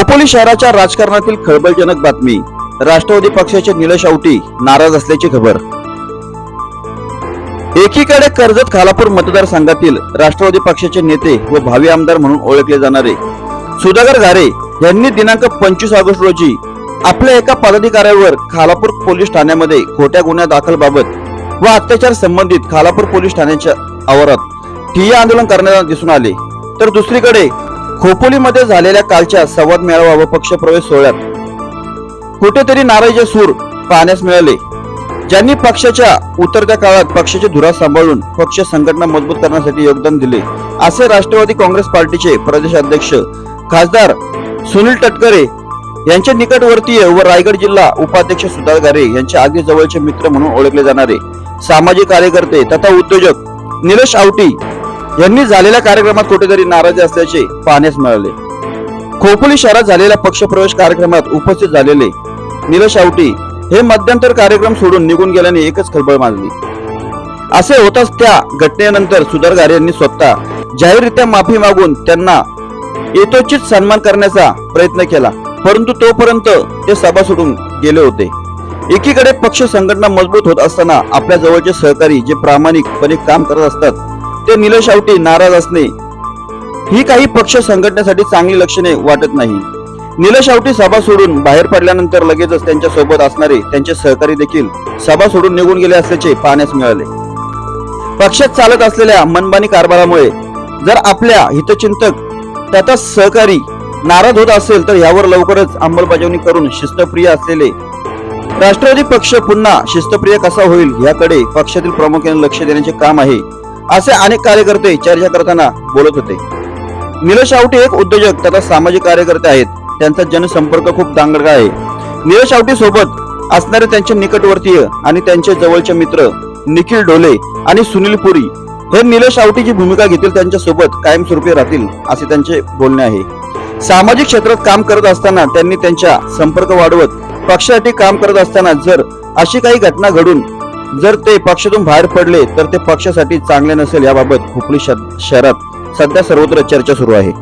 खोपोली शहराच्या राजकारणातील खळबळजनक बातमी. राष्ट्रवादी पक्षाचे निलेश आवटी नाराज असल्याची खबर. एकीकडे कर्जत खालापूर मतदारसंघातील राष्ट्रवादी पक्षाचे नेते व भावी आमदार म्हणून ओळखले जाणारे सुधाकर घारे यांनी दिनांक पंचवीस ऑगस्ट रोजी आपल्या एका पदाधिकाऱ्यावर खालापूर पोलीस ठाण्यामध्ये खोट्या गुन्ह्या दाखल बाबत व अत्याचार संबंधित खालापूर पोलीस ठाण्याच्या आवारात ठिय्या आंदोलन करण्यात दिसून आले. तर दुसरीकडे खोपोलीमध्ये झालेल्या कालच्या संवाद मेळावा व पक्षप्रवेश सोहळ्यात कुठेतरी नाराजीचे सूर पाहण्यास मिळाले. ज्यांनी पक्षाच्या उतरत्या काळात पक्षाची धुरा सांभाळून पक्ष संघटना मजबूत करण्यासाठी योगदान दिले असे राष्ट्रवादी काँग्रेस पार्टीचे प्रदेशाध्यक्ष खासदार सुनील तटकरे यांचे निकटवर्तीय व रायगड जिल्हा उपाध्यक्ष सुधार गारे यांचे अगदी जवळचे मित्र म्हणून ओळखले जाणारे सामाजिक कार्यकर्ते तथा उद्योजक निलेश आवटी यांनी झालेल्या कार्यक्रमात कुठेतरी नाराजी असल्याचे पाहण्यास मिळाले. खोपोली शहरात झालेल्या पक्षप्रवेश कार्यक्रमात उपस्थित झालेले निलेश आवटी हे मध्यंतर कार्यक्रम सोडून निघून गेल्याने एकच खळबळ माजली. असे होताच त्या घटनेनंतर सुधार यांनी स्वतः जाहीररित्या माफी मागून त्यांना येतोचित सन्मान करण्याचा प्रयत्न केला परंतु तोपर्यंत ते सभा सोडून गेले होते. एकीकडे पक्ष संघटना मजबूत होत असताना आपल्या जवळचे सहकारी जे प्रामाणिकपणे काम करत असतात ते निलेश आवटी नाराज असणे ही काही पक्ष संघटनेसाठी चांगली लक्षणे वाटत नाही. निलेश आवटी सभा सोडून बाहेर पडल्यानंतर लगेचच त्यांच्यासोबत असणारे त्यांचे सहकारी देखील सभा सोडून निघून गेले असल्याचे पाहण्यास मिळाले. पक्षात चालत असलेल्या मनमानी कारभारामुळे जर आपल्या हितचिंतक तथा सहकारी नाराज होत असेल तर यावर लवकरच अंमलबजावणी करून शिस्तप्रिय असलेले राष्ट्रवादी पक्ष पुन्हा शिस्तप्रिय कसा होईल याकडे पक्षातील प्रमुखांनी लक्ष देण्याचे काम आहे. असे अनेक कार्यकर्ते चर्चा करताना बोलत होते. निलेश आवटे एक उद्योजक तथा सामाजिक कार्यकर्ते आहेत. त्यांचा जनसंपर्क खूप दांगडगा आहे. निलेश आवटे सोबत असणारे त्यांचे निकटवर्तीय आणि त्यांचे जवळचे मित्र निखिल ढोले आणि सुनील पुरी हे निलेश आवटीची भूमिका घेतील त्यांच्यासोबत कायमस्वरूपी राहतील असे त्यांचे बोलणे आहे. सामाजिक क्षेत्रात काम करत असताना त्यांनी त्यांच्या संपर्क वाढवत पक्षासाठी काम करत असताना जर अशी काही घटना घडून जर ते पक्षातून बाहेर पडले तर ते पक्षासाठी चांगले नसेल याबाबत खोपली शहरात सध्या सर्वत्र चर्चा सुरू आहे.